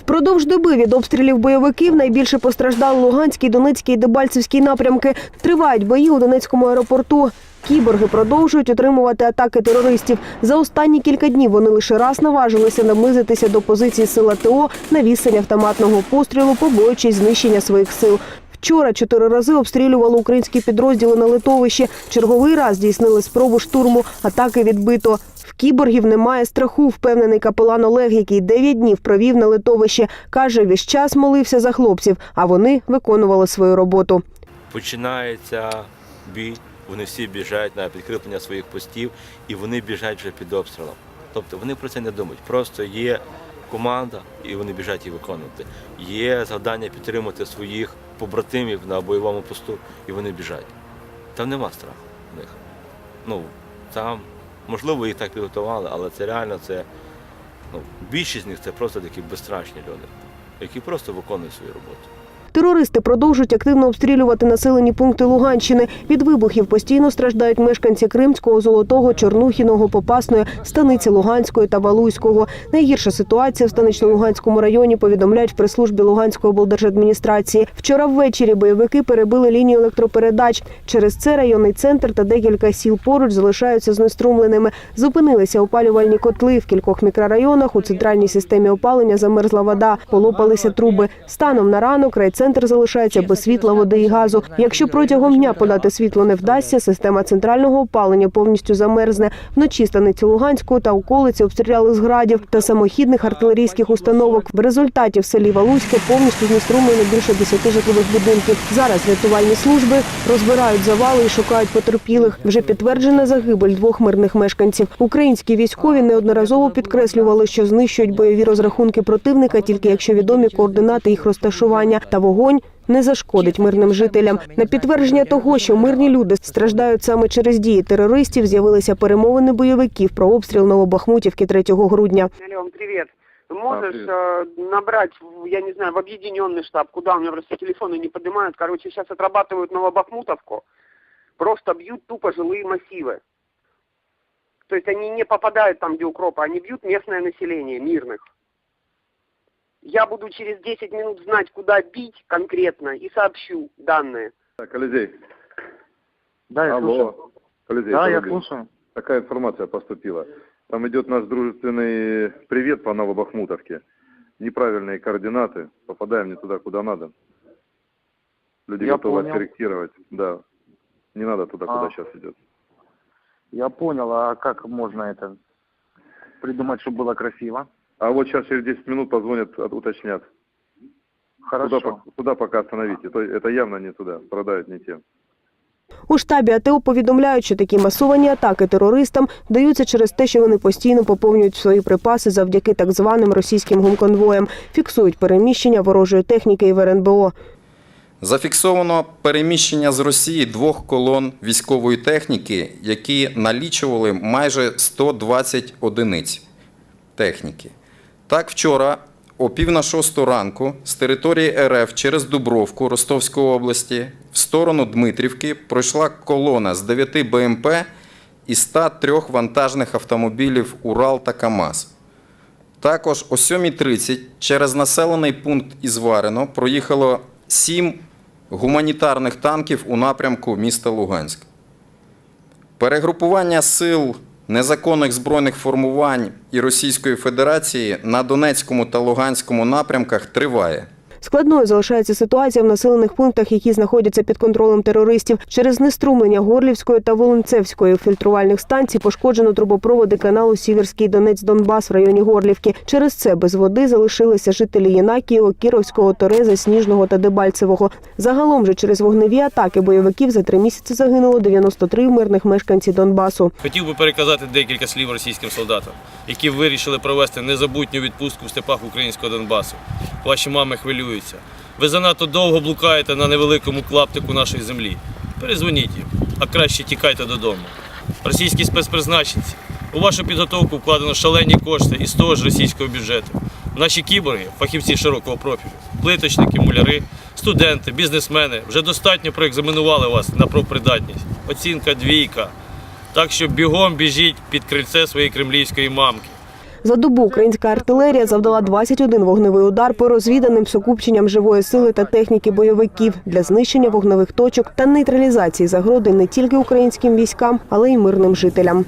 Впродовж доби від обстрілів бойовиків найбільше постраждали Луганський, Донецький і Дебальцевський напрямки. Тривають бої у Донецькому аеропорту. Кіборги продовжують отримувати атаки терористів. За останні кілька днів вони лише раз наважилися наблизитися до позицій сил АТО на відстані автоматного пострілу, побоюючись знищення своїх сил. Вчора чотири рази обстрілювали українські підрозділи на литовищі. Черговий раз здійснили спробу штурму. Атаки відбито. Кіборгів немає страху, впевнений капелан Олег, який дев'ять днів провів на литовищі. Каже, весь час молився за хлопців, а вони виконували свою роботу. починається бій, вони всі біжать на підкріплення своїх постів і вони біжать вже під обстрілом. Тобто вони про це не думають. Просто є команда, і вони біжать її виконувати. Є завдання підтримати своїх побратимів на бойовому посту, і вони біжать. Там нема страху в них. Ну, там, можливо, їх так підготували, але це реально це. Ну, більшість з них це просто такі безстрашні люди, які просто виконують свою роботу. Терористи продовжують активно обстрілювати населені пункти Луганщини. Від вибухів постійно страждають мешканці Кримського, Золотого, Чорнухіного, Попасної, Станиці Луганської та Валуйського. Найгірша ситуація в станично-Луганському районі повідомляють в прес-службі Луганської облдержадміністрації. Вчора ввечері бойовики перебили лінію електропередач. Через це районний центр та декілька сіл поруч залишаються знеструмленими. Зупинилися опалювальні котли в кількох мікрорайонах. У центральній системі опалення замерзла вода, полопалися труби. Станом на ранок райцентр залишається без світла, води і газу. Якщо протягом дня подати світло не вдасться, система центрального опалення повністю замерзне. Вночі станиці Луганську та околиці обстріляли з градів та самохідних артилерійських установок. В результаті в селі Валуське повністю знеструмлено більше 10 житлових будинків. Зараз рятувальні служби розбирають завали і шукають потерпілих. Вже підтверджена загибель двох мирних мешканців. Українські військові неодноразово підкреслювали, що знищують бойові розрахунки противника, тільки якщо відомі координати їх розташування та вогонь. Не зашкодить мирним жителям на підтвердження того, що мирні люди страждають саме через дії терористів. З'явилися перемовини бойовиків про обстріл Новобахмутівки 3 грудня. Леон, привет. Можешь привет. э, набрать, в, я не знаю, в объединенный штаб, куда у меня просто телефоны не поднимают. Короче, сейчас отрабатывают Новобахмутовку. Просто бьют тупо жилые массивы. То есть они не попадают там, где укропы, они бьют местное население, мирных. Я буду через 10 минут знать, куда бить конкретно и сообщу данные. Так, Колизей. Да, я слушаю. Алло. Колизей, Да, я слушаю. Такая информация поступила. Там идет наш дружественный привет по Новобахмутовке. Неправильные координаты. Попадаем не туда, куда надо. Люди Я готовы понял. откорректировать. Да. Не надо туда, А. куда сейчас идет. Я понял, а как можно это придумать, чтобы было красиво? А вот сейчас через 10 минут позвонят, уточнят. Хорошо. Куда, куда пока остановите. То, это явно не туда. Продают не те. У штабі АТО повідомляють, що такі масовані атаки терористам даються через те, що вони постійно поповнюють свої припаси завдяки так званим російським гумконвоям, фіксують переміщення ворожої техніки і в РНБО. Зафіксовано переміщення з Росії двох колон військової техніки, які налічували майже 120 одиниць техніки. Так, вчора о пів на шосту ранку з території РФ через Дубровку Ростовської області в сторону Дмитрівки пройшла колона з 9 БМП і 103 вантажних автомобілів Урал та КАМАЗ. Також о 7.30 через населений пункт Ізварено проїхало 7 гуманітарних танків у напрямку міста Луганськ. Перегрупування сил незаконних збройних формувань і Російської Федерації на Донецькому та Луганському напрямках триває. Складною залишається ситуація в населених пунктах, які знаходяться під контролем терористів. Через знеструмлення Горлівської та Волонцевської фільтрувальних станцій пошкоджено трубопроводи каналу Сіверський Донець-Донбас в районі Горлівки. Через це без води залишилися жителі Єнакієва, Кіровського, Тореза, Сніжного та Дебальцевого. Загалом же через вогневі атаки бойовиків за три місяці загинуло 93 мирних мешканці Донбасу. Хотів би переказати декілька слів російським солдатам, які вирішили провести незабутню відпустку в степах українського Донбасу. Ваші мами хвилюються. Ви занадто довго блукаєте на невеликому клаптику нашої землі. Перезвоніть їм, а краще тікайте додому. Російські спецпризначенці. У вашу підготовку вкладено шалені кошти із того ж російського бюджету. Наші кіборги, фахівці широкого профілю, плиточники, муляри, студенти, бізнесмени вже достатньо проекзаменували вас на профпридатність. Оцінка двійка. Так що бігом біжіть під крильце своєї кремлівської мамки. За добу українська артилерія завдала 21 вогневий удар по розвіданим сукупченням живої сили та техніки бойовиків для знищення вогневих точок та нейтралізації загроди не тільки українським військам, але й мирним жителям.